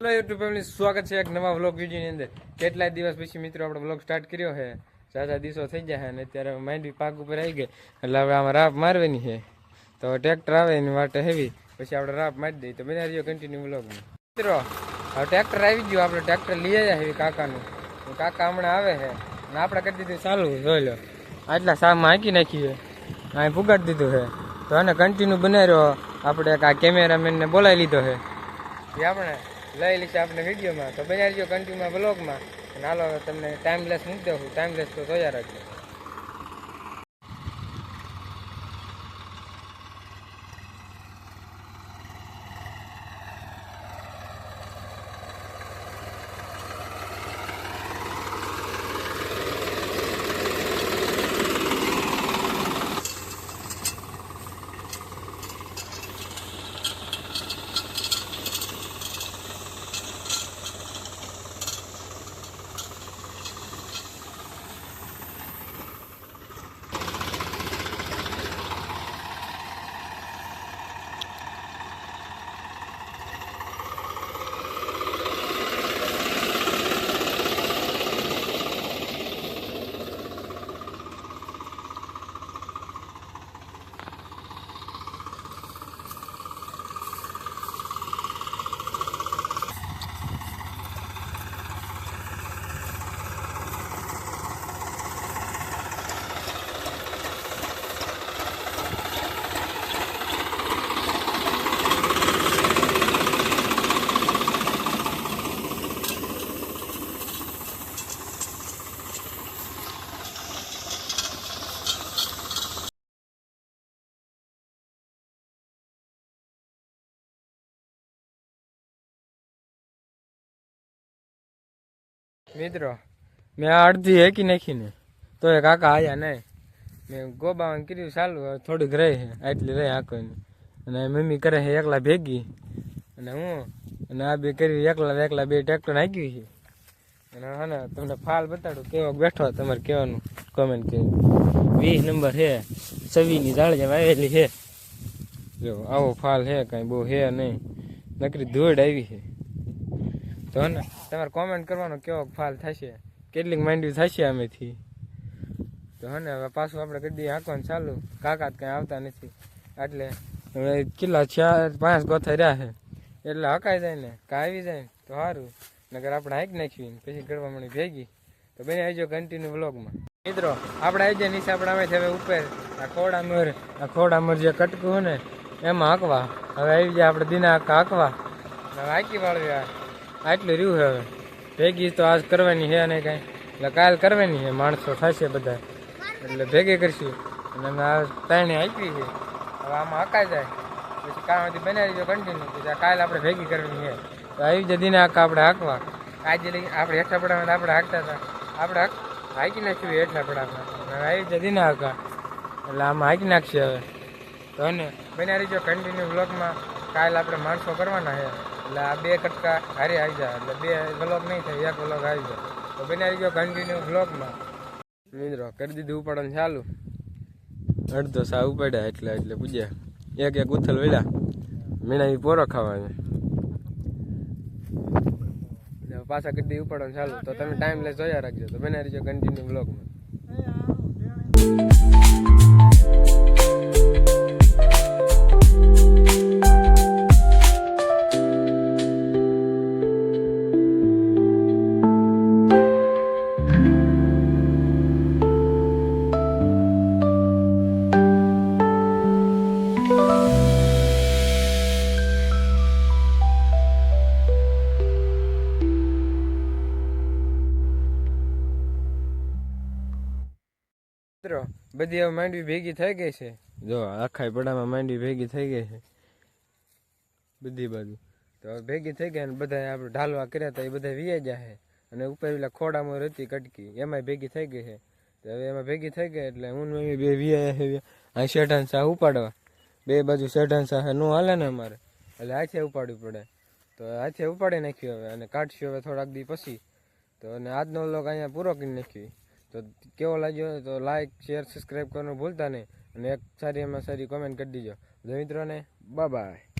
Hello YouTube family સ્વાગત છે એક નવા વ્લોગ વિડીયોની અંદર. કેટલાય દિવસ પછી મિત્રો આપણે વ્લોગ સ્ટાર્ટ કર્યો છે. ઝાઝા દિવસો થઈ ગયા છે અને અત્યારે માંડવી પાક ઉપર આવી ગઈ એટલે હવે આમાં રાપ મારવાની છે. તો ટ્રેક્ટર આવે એની માટે હેવી પછી આપણે રાપ મારી દઈએ. તો બધા રહ્યો કન્ટિન્યુ વ્લોગમાં મિત્રો, હવે ટ્રેક્ટર આવી ગયું. આપણે ટ્રેક્ટર લઈ આવ્યા હેવી કાકાનું. કાકા હમણાં આવે છે. અને આપણે કરી દીધું ચાલુ જોઈ લો. આટલા શાકમાં હાંકી નાખીએ અહીં ફુગાડી દીધું છે. તો આને કન્ટિન્યુ બનાવ્યો. આપણે એક આ કેમેરામેનને બોલાવી લીધો છે. એ આપણે. લઈ લઈશું આપણે વિડીયોમાં. તો બનાવી દો કન્ટિન્યુમાં બ્લોગમાં અને હાલો તમને ટાઈમલેસ મૂકી દઉં ટાઈમલેસ તો જોયા રાખજો મિત્રો, મેં અડધી હેકી નાખીને. તો એ કાકા આયા નહીં. મેં ગોબાવાનું કીધું, ચાલુ થોડીક રહી આટલી રહી આખોની અને મમ્મી કરે છે એકલા ભેગી. અને હું, અને આ બે કરી, એકલા એકલા બે ટ્રેક્ટર નાખ્યું છે. અને હા તમને ફાલ બતાડું, કેવો બેઠો તમારે કહેવાનું કોમેન્ટ કરી. વીસ નંબર છે છવ્વીસની જાળી આવેલી છે જો, આવો ફાલ છે કાંઈ બહુ છે નહીં. નકરી ધૂળ આવી છે તો ને તમારે કોમેન્ટ કરવાનો કેવો ફાલ થશે? કેટલીક માંડવી થશે અમેથી તો હને હવે પાછું આપણે કરી દઈએ હાંકવાનું ચાલુ. કાકા કાંઈ આવતા નથી. એટલે હવે કેટલા ચાર, પાંચ ગોથા રહ્યા છે. એટલે હકાઈ જાય ને આવી જાય ને, તો સારું. નગર આપણે હાંકી નાખવી પછી કરવા મળી ભેગી. તો બેને આવજો કન્ટિન્યુ બ્લોગમાં મિત્રો, આપણે આવી જાય નીચે આપણે આવે છે હવે ઉપર. આ ખોડામર આ ખોડામર જે કટકું ને, એમાં હાંકવા. હવે આવી જાય આપણે દિના હાંકા હાંકવા. હવે હાંકી વાળવી આ આટલું રહ્યું હવે. ભેગી તો આજ કરવાની છે નહીં કાંઈ. એટલે કાલ કરવાની છે, માણસો થશે બધા. એટલે ભેગી કરશું. અને અમે આ ત્રણે આપી છે. હવે આમાં હકાઈ જાય. પછી કામથી બનાવી દો કન્ટિન્યુ પછી કાલ આપણે ભેગી કરવાની છે. તો આવી જ દિને હાંકા આપણે હાંકવા. આજે લઈ આપણે હેઠા પડામાં આપણે હાંકતા હતા. આપણે હાંક- નાખ્યું હેઠા પડામાં હવે આવી જ દિને હાંકા એટલે આમાં હાંકી નાખશે હવે. તો ને બનાવી જો કન્ટિન્યુ બ્લોગમાં કાલ આપણે માણસો કરવાના છે. એટલે આ બે કટકા હારી આવી જાય એટલે બે બ્લોક નહીં થાય એક બ્લોક આવી જાય તો બને આવી ગયો કન્ટિન્યુ બ્લોગમાં મિત્રો કરી દીધું ઉપાડવાનું ચાલુ. અડધો સા ઉપાડ્યા એટલે એટલે પૂજ્યા. એક એક ઉથલ વેલા. મીણા પોરો ખાવાનો. એટલે પાછા કદી દીધું ઉપાડવાનું ચાલુ. તો તમે ટાઈમ લેસ જોયા રાખજો. તો બને રહીજો કન્ટિન્યુ બ્લોગમાં બધી હવે માંડવી ભેગી થઈ ગઈ છે. જો આખા પડામાં માંડવી ભેગી થઈ ગઈ છે. બધી બાજુ. તો હવે ભેગી થઈ ગઈ અને બધા આપણે ઢાલવા કર્યા હતા એ બધા વીએ જાય અને ઉપર પેલા ખોડામાં રહેતી કટકી એમાંય ભેગી થઈ ગઈ છે. તો હવે એમાં ભેગી થઈ ગઈ એટલે હું મમ્મી બે વીએ અહીં શેઠાન શાહ ઉપાડવા. બે બાજુ શેઠાન શાહ ન હાલે ને અમારે. એટલે હાથે ઉપાડવી પડે. તો હાથે ઉપાડી નાખ્યું હવે. અને કાઢશું હવે થોડાક દી પછી. તો અને આજનો લોક અહીંયા પૂરો કરી નાખ્યો. તો કેવો લાગ્યો તો લાઈક શેર સબસ્ક્રાઈબ કરવાનું ભૂલતા નહીં. અને એક સારી એમાં સારી કોમેન્ટ કરી દીજો. તો મિત્રોને બાય